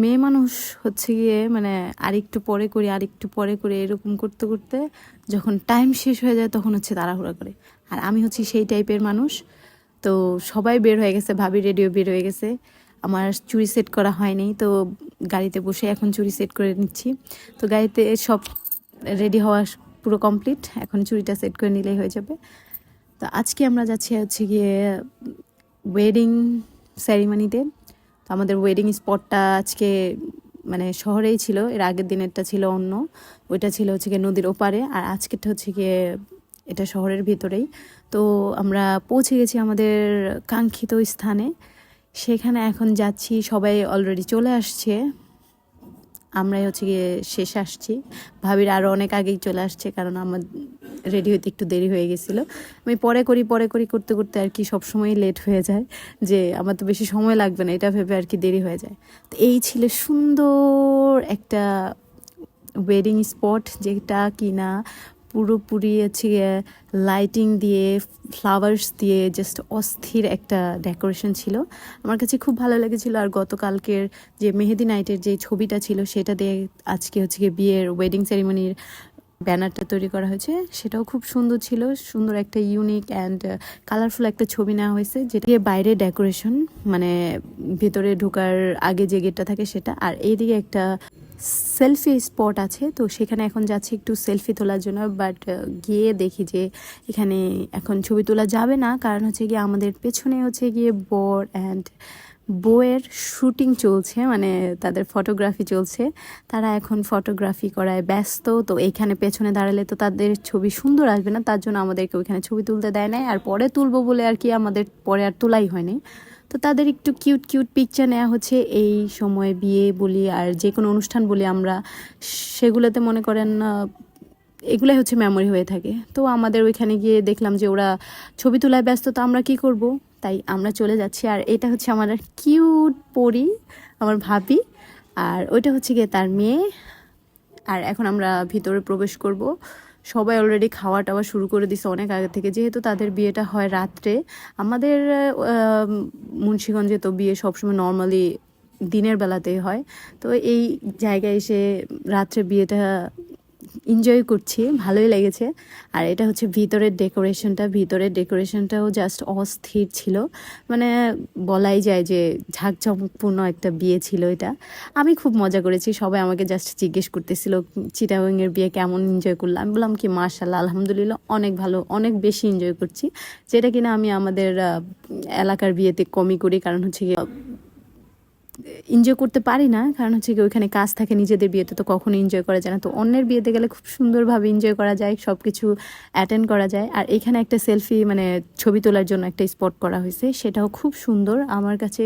মেয়ে মানুষ হচ্ছে গিয়ে মানে আরেকটু পরে করি, আরেকটু পরে করে, এরকম করতে করতে যখন টাইম শেষ হয়ে যায় তখন হচ্ছে তাড়াহুড়া করে। আর আমি হচ্ছি সেই টাইপের মানুষ। তো সবাই বের হয়ে গেছে, ভাবি রেডিও বের হয়ে গেছে। আমার চুরি সেট করা হয়নি, তো গাড়িতে বসে এখন চুরি সেট করে নিচ্ছি। তো গাড়িতে সব রেডি হওয়া পুরো কমপ্লিট এখন চুরিটা সেট করে নিলেই হয়ে যাবে। তো আজকে আমরা যাচ্ছি হচ্ছে গিয়ে ওয়েডিং সেরিমনিতে আমাদের ওয়েডিং স্পটটা আজকে মানে শহরেই ছিল, এর আগের দিনেরটা ছিল অন্য। ওইটা ছিল হচ্ছে গিয়ে নদীর ওপারে, আর আজকেরটা হচ্ছে গিয়ে এটা শহরের ভিতরেই। তো আমরা পৌঁছে গেছি আমাদের কাঙ্ক্ষিত স্থানে। সেখানে এখন যাচ্ছি, সবাই অলরেডি চলে আসছে। আমরাই হচ্ছে গিয়ে শেষ আসছি। ভাবির আরও অনেক আগেই চলে আসছে কারণ আমার রেডি হতে একটু দেরি হয়ে গেছিল। আমি পরে করি পরে করি, করতে করতে আর কি সবসময় লেট হয়ে যায়। যে আমার তো বেশি সময় লাগবে না, এটা ভেবে আর কি দেরি হয়ে যায়। তো এই ছিল সুন্দর একটা ওয়েডিং স্পট যেটা কিনা পুরোপুরি হচ্ছে লাইটিং দিয়ে ফ্লাওয়ার্স দিয়ে জাস্ট অস্থির একটা ডেকোরেশন ছিল। আমার কাছে খুব ভালো লেগেছিল আর গতকালকের যে মেহেদি নাইটের যে ছবিটা ছিল সেটা দিয়ে আজকে হচ্ছে গিয়ে বিয়ের ওয়েডিং সেরিমনির ব্যানারটা তৈরি করা হয়েছে। সেটাও খুব সুন্দর ছিল, সুন্দর একটা ইউনিক অ্যান্ড কালারফুল একটা ছবি নেওয়া হয়েছে যেটা বাইরে ডেকোরেশন মানে ভেতরে ঢোকার আগে যে গেটটা থাকে সেটা। আর এইদিকে একটা সেলফি স্পট আছে, তো সেখানে এখন যাচ্ছি একটু সেলফি তোলার জন্য বাট গিয়ে দেখি যে এখানে এখন ছবি তোলা যাবে না। কারণ হচ্ছে গিয়ে আমাদের পেছনে হচ্ছে গিয়ে বর অ্যান্ড বইয়ের শুটিং চলছে মানে তাদের ফটোগ্রাফি চলছে। তারা এখন ফটোগ্রাফি করায় ব্যস্ত, তো এইখানে পেছনে দাঁড়ালে তো তাদের ছবি সুন্দর আসবে না। তার জন্য আমাদেরকে ওইখানে ছবি তুলতে দেয় নাই, আর পরে তুলবো বলে আর কি আমাদের পরে আর তোলাই হয়নি। তো তাদের একটু কিউট কিউট পিকচার নেওয়া হচ্ছে। এই সময় বিয়ে বলি আর যে কোনো অনুষ্ঠান বলি আমরা, সেগুলোতে মনে করেন এগুলাই হচ্ছে মেমোরি হয়ে থাকে। তো আমাদের ওইখানে গিয়ে দেখলাম যে ওরা ছবি তোলায় ব্যস্ত, তো আমরা কি করব? তাই আমরা চলে যাচ্ছি। আর এটা হচ্ছে আমার কিউট পরি, আমার ভাবি। আর ওইটা হচ্ছে গিয়ে তার মেয়ে। আর এখন আমরা ভিতরে প্রবেশ করব। সবাই অলরেডি খাওয়া টাওয়া শুরু করে দিছে অনেক আগে থেকে। যেহেতু তাদের বিয়েটা হয় রাত্রে, আমাদের মুন্সীগঞ্জে তো বিয়ে সবসময় নর্মালি দিনের বেলাতেই হয়। তো এই জায়গায় এসে রাত্রে বিয়েটা এনজয় করছি, ভালোই লেগেছে। আর এটা হচ্ছে ভিতরের ডেকোরেশনটা ভিতরের ডেকোরেশনটাও জাস্ট অস্থির ছিল। মানে বলাই যায় যে ঝাঁকঝমকপূর্ণ একটা বিয়ে ছিল এটা। আমি খুব মজা করেছি, সবাই আমাকে জাস্ট জিজ্ঞেস করতেছিল, চিটাগংয়ের বিয়ে কেমন এনজয় করলাম আমি বললাম কি মার্শাল্লাহ আলহামদুলিল্লাহ, অনেক ভালো, অনেক বেশি এনজয় করছি। যেটা কিনা আমি আমাদের এলাকার বিয়েতে কমই করি, কারণ হচ্ছে এনজয় করতে পারি না। কারণ হচ্ছে কি ওইখানে কাজ থাকে নিজেদের বিয়েতে, তো কখনো এনজয় করা যায় না। তো অন্যের বিয়েতে গেলে খুব সুন্দরভাবে এনজয় করা যায় সব কিছু অ্যাটেন্ড করা যায়। আর এখানে একটা সেলফি মানে ছবি তোলার জন্য একটা স্পট করা হয়েছে। সেটাও খুব সুন্দর। আমার কাছে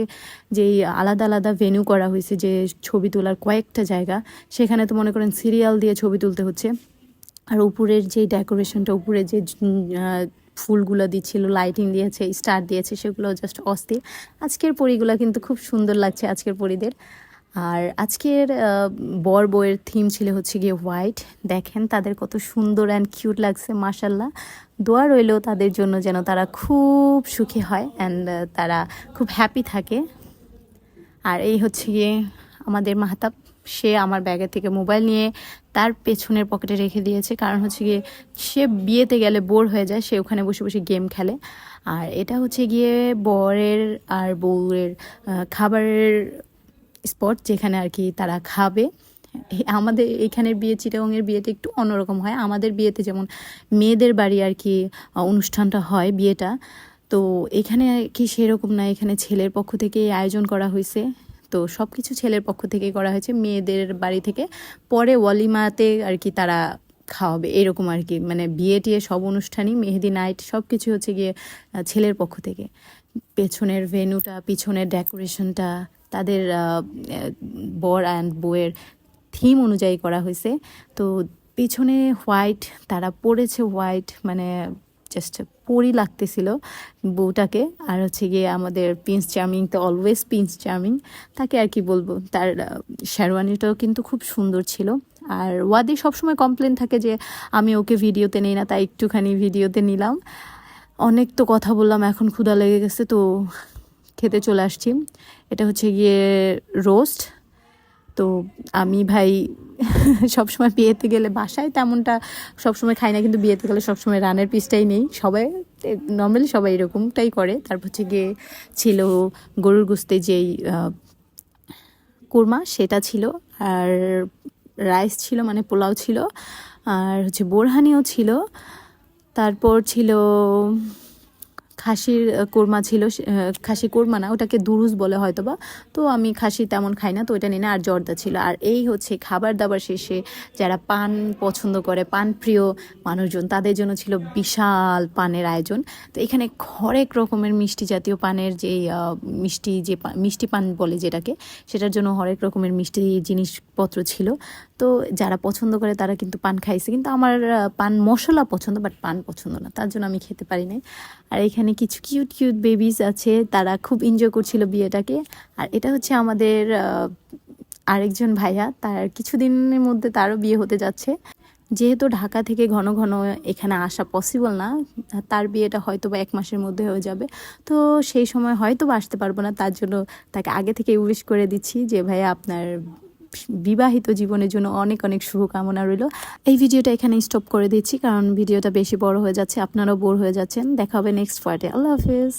যেই আলাদা আলাদা ভেন্যু করা হয়েছে, যে ছবি তোলার কয়েকটা জায়গা, সেখানে তো মনে করেন সিরিয়াল দিয়ে ছবি তুলতে হচ্ছে। আর উপরের যে ডেকোরেশনটা উপরে যে ফুলগুলো দিচ্ছিল লাইটিং দিয়েছে স্টার দিয়েছে সেগুলো জাস্ট অস্থির। আজকের পরিগুলো কিন্তু খুব সুন্দর লাগছে আজকের পরিদের। আর আজকের বর বইয়ের থিম ছিল হচ্ছে গিয়ে হোয়াইট দেখেন তাদের কত সুন্দর অ্যান্ড কিউট লাগছে মাসাল্লাহ দোয়া রইল তাদের জন্য যেন তারা খুব সুখী হয় অ্যান্ড তারা খুব হ্যাপি থাকে। আর এই হচ্ছে গিয়ে আমাদের মাহাতাব, সে আমার ব্যাগের থেকে মোবাইল নিয়ে তার পেছনের পকেটে রেখে দিয়েছে। কারণ হচ্ছে গিয়ে সে বিয়েতে গেলে বোর হয়ে যায়, সে ওখানে বসে বসে গেম খেলে। আর এটা হচ্ছে গিয়ে বরের আর বউয়ের খাবারের স্পট যেখানে আর কি তারা খাবে। আমাদের এখানের বিয়ে, চিটাগংয়ের বিয়েতে একটু অন্যরকম হয়। আমাদের বিয়েতে যেমন মেয়েদের বাড়ি আর কি অনুষ্ঠানটা হয় বিয়েটা। তো এখানে কি সেরকম না, এখানে ছেলের পক্ষ থেকে আয়োজন করা হয়েছে তো সব কিছু ছেলের পক্ষ থেকে করা হয়েছে, মেয়েদের বাড়ি থেকে। পরে ওয়ালিমাতে আর কি তারা খাওয়াবে, এরকম আর কি। মানে বিয়ে টিয়ে সব অনুষ্ঠানই, মেহেদি নাইট সব কিছু হচ্ছে গিয়ে ছেলের পক্ষ থেকে। পেছনের ভেনুটা, পিছনের ডেকোরেশনটা, তাদের বর অ্যান্ড বউয়ের থিম অনুযায়ী করা হয়েছে। তো পিছনে হোয়াইট, তারা পড়েছে হোয়াইট মানে জাস্ট পরি লাগতেছিল বউটাকে। আর হচ্ছে গিয়ে আমাদের প্রিন্স চার্মিং তো অলওয়েজ প্রিন্স চার্মিং তাকে আর কি বলব, তার শেরওয়ানিটাও কিন্তু খুব সুন্দর ছিল। আর ওয়াদি সবসময় কমপ্লেন থাকে যে, আমি ওকে ভিডিওতে নেই না, তাই একটুখানি ভিডিওতে নিলাম। অনেক তো কথা বললাম, এখন ক্ষুধা লেগে গেছে, তো খেতে চলে আসছি। এটা হচ্ছে গিয়ে রোস্ট তো আমি ভাই সবসময় বিয়েতে গেলে বাসায় তেমনটা সবসময় খাই না, কিন্তু বিয়েতে গেলে সবসময় রানের পিসটাই নেই। সবাই নর্মালি সবাই এরকমটাই করে। তারপর হচ্ছে গিয়ে ছিল গরুর গুস্তে যেই কোরমা, সেটা ছিল। আর রাইস ছিল মানে পোলাও ছিল। আর হচ্ছে বোরহানিও ছিল। তারপর ছিল খাসির কোরমা ছিল খাসি কোরমা না, ওটাকে দুরুজ বলে হয়তো বা তো আমি খাসি তেমন খাই না, তো ওটা নিয়ে না আর জর্দা ছিল। আর এই হচ্ছে খাবার দাবার শেষে যারা পান পছন্দ করে, পান প্রিয় মানুষজন, তাদের জন্য ছিল বিশাল পানের আয়োজন। তো এখানে হরেক রকমের মিষ্টি জাতীয় পানের যে মিষ্টি যে মিষ্টি পান বলে যেটাকে, সেটার জন্য হরেক রকমের মিষ্টি জিনিসপত্র ছিল। তো যারা পছন্দ করে তারা কিন্তু পান খাইছে। কিন্তু আমার পান মশলা পছন্দ বাট পান পছন্দ না। তার জন্য আমি খেতে পারি নাই। আর এখানে কিছু কিউট কিউট বেবিস আছে। তারা খুব এনজয় করছিল বিয়েটাকে। আর এটা হচ্ছে আমাদের আরেকজন ভাইয়া। তার কিছুদিনের মধ্যে তারও বিয়ে হতে যাচ্ছে। যেহেতু ঢাকা থেকে ঘন ঘন এখানে আসা পসিবল না, তার বিয়েটা হয়তো বা এক মাসের মধ্যে হয়ে যাবে। তো সেই সময় হয়তো বা আসতে পারব না। তার জন্য তাকে আগে থেকে উইশ করে দিচ্ছি যে, ভাইয়া, আপনার বিবাহিত জীবনের জন্য অনেক অনেক শুভকামনা রইল। এই ভিডিওটা এখানে স্টপ করে দিচ্ছি, কারণ ভিডিওটা বেশি বড় হয়ে যাচ্ছে, আপনারাও বোর হয়ে যাচ্ছেন। দেখা হবে নেক্সট পার্টে আল্লাহ হাফেজ।